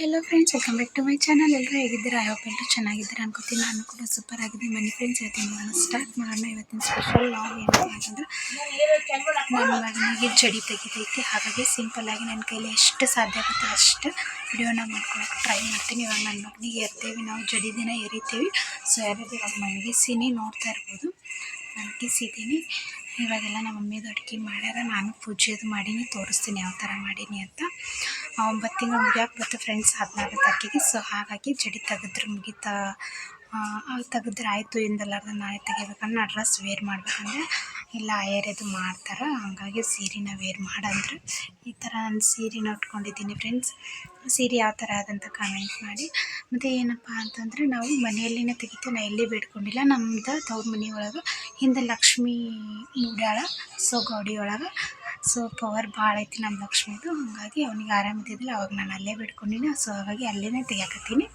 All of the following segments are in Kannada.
Hello friends welcome back to my channel ಎಲ್ಲರೂ ಹೇಗಿದ್ದೀರಾ? ಐ ಹೋಪ್ ಎಲ್ಲರೂ ಚೆನ್ನಾಗಿದ್ದೀರಾ ಅನ್ಕೋತೀನಿ. ನಾನು ಕೂಡ ಸೂಪರ್ ಆಗಿದೆ ಮನಿ ಫ್ರೆಂಡ್ಸ್ ಇವತ್ತಿನ ನಾನು ಸ್ಟಾರ್ಟ್ ಮಾಡೋಣ. ಇವತ್ತಿನ ಸ್ಪೆಷಲ್ ಲಾಗ್ ಏನಪ್ಪ ಅಂತಂದ್ರೆ ನನ್ನ ಮಗನಿಗೆ ಜಡಿ ತೆಗಿತೈತಿ ಹಾಗಾಗಿ ಸಿಂಪಲ್ ಆಗಿ ನನ್ನ ಕೈಲಿ ಎಷ್ಟು ಸಾಧ್ಯ ಆಗುತ್ತೆ ಅಷ್ಟು ವಿಡಿಯೋನ ಮಾಡ್ಕೊಳಕ್ಕೆ ಟ್ರೈ ಮಾಡ್ತೀನಿ. ಇವಾಗ ನನ್ನ ಮಗನಿಗೆ ಎರ್ತೇವೆ ನಾವು ಜಡಿ ದಿನ ಎರಿತೀವಿ. ಸೊ ಯಾರ್ಯಾರು ಇವಾಗ ಮಲಗಿಸಿನಿ ನೋಡ್ತಾ ಇರ್ಬೋದು. ಮಲಗಿಸಿದ್ದೀನಿ ಇವಾಗೆಲ್ಲ ನಮ್ಮ ಮಮ್ಮಿದು ಅಡುಗೆ ಮಾಡ್ಯಾರ. ನಾನು ಪೂಜೆ ಅದು ಮಾಡೀನಿ. ತೋರಿಸ್ತೀನಿ ಯಾವ ಥರ ಮಾಡೀನಿ ಅಂತ. ಒಂಬತ್ತು ತಿಂಗಳು ಮುಗಿಯೋಕೆ ಫ್ರೆಂಡ್ಸ್ ಹದಿನಾರು ತಾರೀಕಿಗೆ ಸೊ ಹಾಗಾಗಿ ಜಡಿ ತೆಗೆದ್ರೆ ಮುಗಿತಾ ತೆಗೆದ್ರೆ ಆಯಿತು ಎಂದಲ್ಲಾರ್ದ ನಾಳೆ ತೆಗಿಬೇಕಂದ್ರೆ ನಾ ಡ್ರೆಸ್ ವೇರ್ ಮಾಡ್ಬೇಕಂದ್ರೆ ಇಲ್ಲ ಆಯರ್ಯದು ಮಾಡ್ತಾರೆ. ಹಾಗಾಗಿ ಸೀರೆನ ವೇರ್ ಮಾಡಂದ್ರೆ. ಈ ಥರ ನಾನು ಸೀರೆನ ಉಟ್ಕೊಂಡಿದ್ದೀನಿ ಫ್ರೆಂಡ್ಸ್ ಸೀರೆ ಯಾವ ಥರ ಆದಂತ ಕಮೆಂಟ್ ಮಾಡಿ. ಮತ್ತು ಏನಪ್ಪ ಅಂತಂದರೆ ನಾವು ಮನೆಯಲ್ಲಿನೇ ತೆಗಿತೀವಿ, ನಾ ಎಲ್ಲಿ ಬೇಡ್ಕೊಂಡಿಲ್ಲ ನಮ್ದು ತವ್ರ ಮನೆ ಒಳಗೆ ಹಿಂದೆ ಲಕ್ಷ್ಮೀ ಮೂಡಾಳ ಸೊ ಗೌಡಿ ಒಳಗೆ. ಸೊ ಪವರ್ ಭಾಳ ಐತಿ ನಮ್ಮ ಲಕ್ಷ್ಮಿದು. ಹಾಗಾಗಿ ಅವನಿಗೆ ಆರಾಮಿದ್ದಿದ್ದಿಲ್ಲ ಅವಾಗ ನಾನು ಅಲ್ಲೇ ಬಿಡ್ಕೊಂಡಿನಿ ಸೊ ಹಾಗಾಗಿ ಅಲ್ಲೇ ತೆಗಿಯಾಕತ್ತೀನಿ.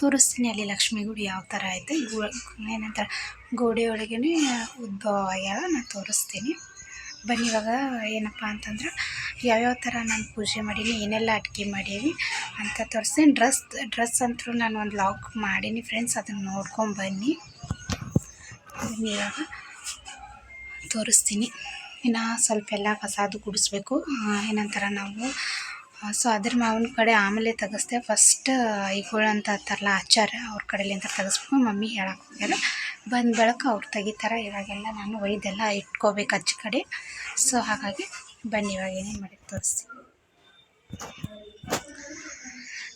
ತೋರಿಸ್ತೀನಿ ಅಲ್ಲಿ ಲಕ್ಷ್ಮಿ ಗುಡಿ ಯಾವ ಥರ ಐತೆ. ಏನಂತ ಏನಂತಾರೆ, ಗೋಡೆ ಉದ್ಭವ ಆಗ್ಯಾವ ನಾನು ತೋರಿಸ್ತೀನಿ. ಬನ್ನಿ, ಇವಾಗ ಏನಪ್ಪ ಅಂತಂದ್ರೆ, ಯಾವ್ಯಾವ ಥರ ನಾನು ಪೂಜೆ ಮಾಡೀನಿ, ಏನೆಲ್ಲ ಅಡುಗೆ ಮಾಡೀನಿ ಅಂತ ತೋರಿಸ್ತೀನಿ. ಡ್ರೆಸ್ ಡ್ರೆಸ್ ಅಂತೂ ನಾನು ಒಂದು ಲಾಕ್ ಮಾಡೀನಿ ಫ್ರೆಂಡ್ಸ್ ಅದನ್ನು ನೋಡ್ಕೊಂಡು ಬನ್ನಿ. ಬನ್ನಿ, ಇವಾಗ ತೋರಿಸ್ತೀನಿ. ಇನ್ನು ಸ್ವಲ್ಪ ಎಲ್ಲ ಕಸಾದು ಗುಡಿಸ್ಬೇಕು ಏನಂತಾರೆ ನಾವು. ಸೊ ಅದ್ರ ಮಾವನ ಕಡೆ ಆಮೇಲೆ ತೆಗೆಸ್ದೆ ಫಸ್ಟ್ ಐಗಳು ಅಂತ ಅಂತಾರಲ್ಲ ಆಚಾರ ಅವ್ರ ಕಡೆಲಿಂದ ತೆಗೆಸ್ಬೇಕು ಮಮ್ಮಿ ಹೇಳಕ್ಕೆ ಹೋಗ್ಯಾರ. ಬಂದ ಬೆಳಕ ಅವ್ರು ತೆಗಿತಾರೆ. ಇವಾಗೆಲ್ಲ ನಾನು ಒಯ್ದೆಲ್ಲ ಇಟ್ಕೋಬೇಕು ಅಜ್ಜ ಕಡೆ. ಸೊ ಹಾಗಾಗಿ ಬನ್ನಿ, ಇವಾಗ ಏನೇನು ಮಾಡಿ ತೋರಿಸ್ತೀನಿ.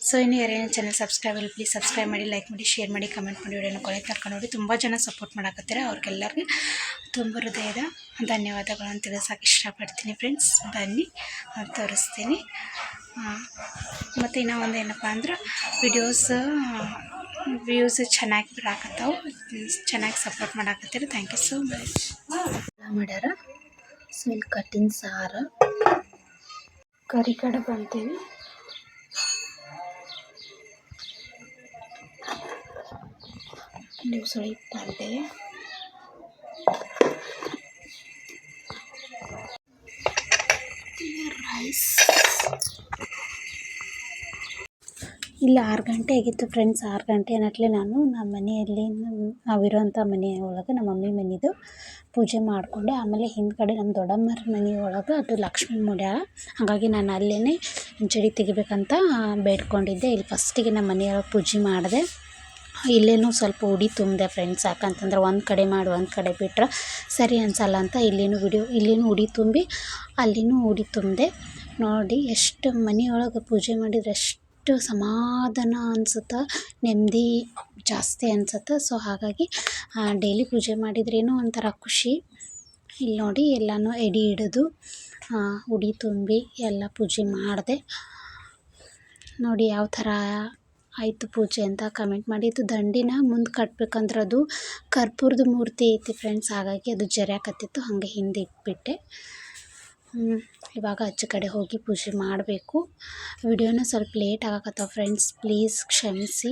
ಸೊ ಇನ್ನು ಯಾರೇನು ಚಾನಲ್ ಸಬ್ಸ್ಕ್ರೈಬ್ ಅಲ್ಲಿ ಪ್ಲೀಸ್ ಸಬ್ಸ್ಕ್ರೈಬ್ ಮಾಡಿ ಲೈಕ್ ಮಾಡಿ ಶೇರ್ ಮಾಡಿ ಕಮೆಂಟ್ ಮಾಡಿ ವಿಡಿಯೋನ ಕೊಳೆ ತರ್ಕೊಂಡು ನೋಡಿ. ತುಂಬ ಜನ ಸಪೋರ್ಟ್ ಮಾಡಕತ್ತೀರ ಅವ್ರಿಗೆಲ್ಲರಿಗೆ. ತುಂಬ ಹೃದಯದ ಧನ್ಯವಾದಗಳನ್ನು ತಿಳಿಸೋಕೆ ಇಷ್ಟಪಡ್ತೀನಿ ಫ್ರೆಂಡ್ಸ್ ಬನ್ನಿ ನಾನ್ ತೋರಿಸ್ತೀನಿ. ಮತ್ತು ಇನ್ನೂ ಒಂದು ಏನಪ್ಪ ಅಂದ್ರೆ ವಿಡಿಯೋಸ್ ವ್ಯೂಸ್ ಚೆನ್ನಾಗಿ ಬಿಡಾಕತ್ತಾವು ಚೆನ್ನಾಗಿ ಸಪೋರ್ಟ್ ಮಾಡಾಕತ್ತೀರಿ. ಥ್ಯಾಂಕ್ ಯು ಸೋ ಮಚ್ ಮಾಡ್ಯಾರ ಸೊ ಇಲ್ಲಿ ಕಟ್ಟಿನ ಸಾರು. ಕರಿ ಕಡೆ ಬಂತೀವಿ ದಿವಸಳಿ ಪಲ್ಯ ಇಲ್ಲಿ, ಆರು ಗಂಟೆ ಆಗಿತ್ತು ಫ್ರೆಂಡ್ಸ್ ಆರು ಗಂಟೆ ಅನ್ನಟ್ಲೆ ನಾನು ನಮ್ಮ ಮನೆಯಲ್ಲಿ ನಾವಿರೋಂಥ ಮನೆ ಒಳಗೆ ನಮ್ಮ ಮಮ್ಮಿ ಮನೆದು ಪೂಜೆ ಮಾಡಿಕೊಂಡೆ. ಆಮೇಲೆ ಹಿಂದ್ಗಡೆ ನಮ್ಮ ದೊಡ್ಡಮ್ಮರ ಮನೆ ಒಳಗೆ ಅದು ಲಕ್ಷ್ಮೀ ಮುಡ್ಯಾಳ ಹಾಗಾಗಿ ನಾನು ಅಲ್ಲೇ ಜಡಿ ತೆಗಿಬೇಕಂತ ಬೇಡ್ಕೊಂಡಿದ್ದೆ. ಇಲ್ಲಿ ಫಸ್ಟಿಗೆ ನಮ್ಮ ಮನೆಯೊಳಗೆ ಪೂಜೆ ಮಾಡಿದೆ. ಇಲ್ಲೇನೂ ಸ್ವಲ್ಪ ಉಡಿ ತುಂಬಿದೆ ಫ್ರೆಂಡ್ಸ್ ಯಾಕಂತಂದ್ರೆ ಒಂದು ಕಡೆ ಮಾಡಿ, ಒಂದು ಕಡೆ ಬಿಟ್ಟರೆ ಸರಿ ಅನ್ಸಲ್ಲ ಅಂತ ಇಲ್ಲೇನು ವಿಡಿಯೋ ಇಲ್ಲೇನು ಉಡಿ ತುಂಬಿ ಅಲ್ಲಿನೂ ಉಡಿ ತುಂಬಿದೆ. ನೋಡಿ, ಎಷ್ಟು ಮನೆಯೊಳಗೆ ಪೂಜೆ ಮಾಡಿದ್ರೆ ಎಷ್ಟು ಸಮಾಧಾನ ಅನ್ಸುತ್ತೆ? ನೆಮ್ಮದಿ ಜಾಸ್ತಿ ಅನ್ಸುತ್ತೆ? ಸೊ ಹಾಗಾಗಿ ಡೈಲಿ ಪೂಜೆ ಮಾಡಿದ್ರೇನೋ ಒಂಥರ ಖುಷಿ. ಇಲ್ಲಿ ನೋಡಿ, ಎಲ್ಲನೂ ಎಡೆ ಹಿಡಿದು ಉಡಿ ತುಂಬಿ ಎಲ್ಲ ಪೂಜೆ ಮಾಡಿದೆ. ನೋಡಿ, ಯಾವ ಥರ ಆಯಿತು ಪೂಜೆ ಅಂತ ಕಮೆಂಟ್ ಮಾಡಿ. ಇದು ದಂಡಿನ ಮುಂದೆ ಕಟ್ಬೇಕಂದ್ರೆ ಅದು ಕರ್ಪೂರದ ಮೂರ್ತಿ ಐತಿ ಫ್ರೆಂಡ್ಸ್ ಹಾಗಾಗಿ ಅದು ಜರ್ಯಾಕತ್ತಿತ್ತು, ಹಾಗೆ ಹಿಂದೆ ಇಟ್ಬಿಟ್ಟೆ. ಇವಾಗ ಅಚ್ಚ ಕಡೆ ಹೋಗಿ ಪೂಜೆ ಮಾಡಬೇಕು. ವಿಡಿಯೋನ ಸ್ವಲ್ಪ ಲೇಟ್ ಆಗಕತ್ತಾವ ಫ್ರೆಂಡ್ಸ್. ಪ್ಲೀಸ್ ಕ್ಷಮಿಸಿ.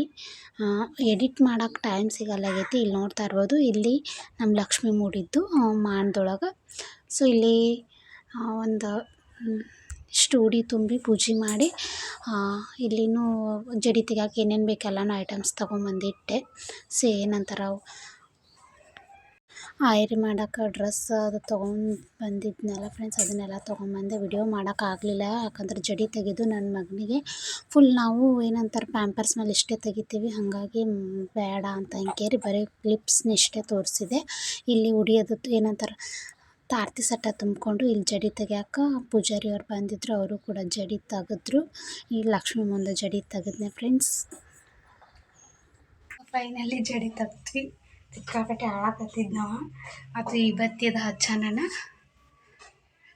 ಎಡಿಟ್ ಮಾಡೋಕೆ ಟೈಮ್ ಸಿಗಲ್ಲಾಗೈತಿ. ಇಲ್ಲಿ ನೋಡ್ತಾ ಇರ್ಬೋದು. ಇಲ್ಲಿ ನಮ್ಮ ಲಕ್ಷ್ಮಿ ಮೂಡಿದ್ದು ಮಾನದೊಳಗೆ. ಸೊ ಇಲ್ಲಿ ಒಂದು ಉಡಿ ತುಂಬಿ ಪೂಜೆ ಮಾಡಿ ಇಲ್ಲಿನೂ ಜಡಿ ತೆಗ್ಯಾಕೆ ಏನೇನು ಬೇಕು ಎಲ್ಲನೂ ಐಟಮ್ಸ್ ತೊಗೊಂಬಂದಿಟ್ಟೆ. ಸೊ ಏನಂತಾರೆ ಆಯ್ರಿ ಮಾಡೋಕೆ ಡ್ರೆಸ್ ಅದು ತೊಗೊಂಡು ಬಂದಿದ್ನಲ್ಲ ಫ್ರೆಂಡ್ಸ್ ಅದನ್ನೆಲ್ಲ ತೊಗೊಂಬಂದೆ ವಿಡಿಯೋ ಮಾಡೋಕ್ಕಾಗಲಿಲ್ಲ ಯಾಕಂದ್ರೆ ಜಡಿ ತೆಗೆದು ನನ್ನ ಮಗನಿಗೆ ಫುಲ್ ನಾವು ಏನಂತಾರೆ ಪ್ಯಾಂಪರ್ಸ್ ಮೇಲೆ ಇಷ್ಟೇ ತೆಗಿತೀವಿ. ಹಾಗಾಗಿ ಬೇಡ ಅಂತ ಹಿಂಗೇರಿ ಬರೀ ಕ್ಲಿಪ್ಸ್ನ ಇಷ್ಟೇ ತೋರಿಸಿದೆ. ಇಲ್ಲಿ ಉಡಿಯೋದು ಏನಂತಾರೆ, ತಾರ್ತಿ ಸಟ್ಟ ತುಂಬಿಕೊಂಡು ಇಲ್ಲಿ ಜಡಿ ತೆಗ್ಯಾಕ ಪೂಜಾರಿಯವ್ರು ಬಂದಿದ್ದರು ಅವರು ಕೂಡ ಜಡಿ ತೆಗೆದ್ರು. ಈ ಲಕ್ಷ್ಮಿ ಮುಂದೆ ಜಡಿ ತೆಗೆದ್ನೆ ಫ್ರೆಂಡ್ಸ್ ಫೈನಲಿ ಜಡಿ ತೆಗ್ದ್ವಿ. ಸಿಕ್ಕಾಪಟ್ಟೆ ಹಾಳಾಕತ್ತಿದ್ ನಾವು ಅದು ಈ ಹಚ್ಚನನ ಹಚ್ಚನ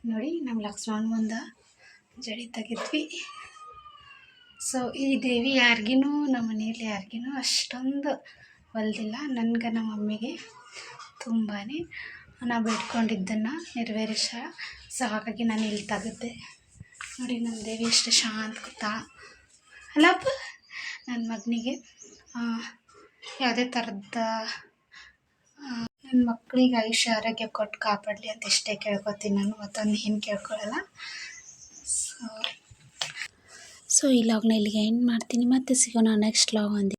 ನೋಡಿ ನಮ್ಮ ಲಕ್ಷ್ಮಣ ಮುಂದೆ ಜಡಿ ತೆಗಿದ್ವಿ. ಸೊ ಈ ದೇವಿ ಯಾರಿಗೂ ನಮ್ಮ ಮನೆಯಲ್ಲಿ ಯಾರಿಗೂ ಅಷ್ಟೊಂದು ಒಲ್ದಿಲ್ಲ. ನನಗೆ ನಮ್ಮ ಮಮ್ಮಿಗೆ ತುಂಬಾ ನಾವು ಬಿಟ್ಕೊಂಡಿದ್ದನ್ನು ನೆರವೇರಿಸ ಸೊ ಹಾಗಾಗಿ ನಾನು ಇಲ್ಲಿ ತೆಗೆದೆ ನೋಡಿ, ನಮ್ಮ ದೇವಿ ಎಷ್ಟು ಶಾಂತ ಗೊತ್ತಾ? ಅಲ್ಲಪ್ಪ, ನನ್ನ ಮಗನಿಗೆ ಯಾವುದೇ ಥರದ ನನ್ನ ಮಕ್ಕಳಿಗೆ ಆಯುಷ್ಯ ಆರೋಗ್ಯ ಕೊಟ್ಟು ಕಾಪಾಡಲಿ ಅಂತ ಇಷ್ಟೇ ಕೇಳ್ಕೊತೀನಿ ನಾನು, ಮತ್ತೊಂದು ಏನು ಕೇಳ್ಕೊಳ್ಳಲ್ಲ ಸೊ ಸೊ ಈ ಲಾಗ್ನ ಇಲ್ಲಿಗೆ ಎಂಡ್ ಮಾಡ್ತೀನಿ. ಮತ್ತೆ ಸಿಗೋಣ ನೆಕ್ಸ್ಟ್ ಲಾಗ್ ಒಂದಿ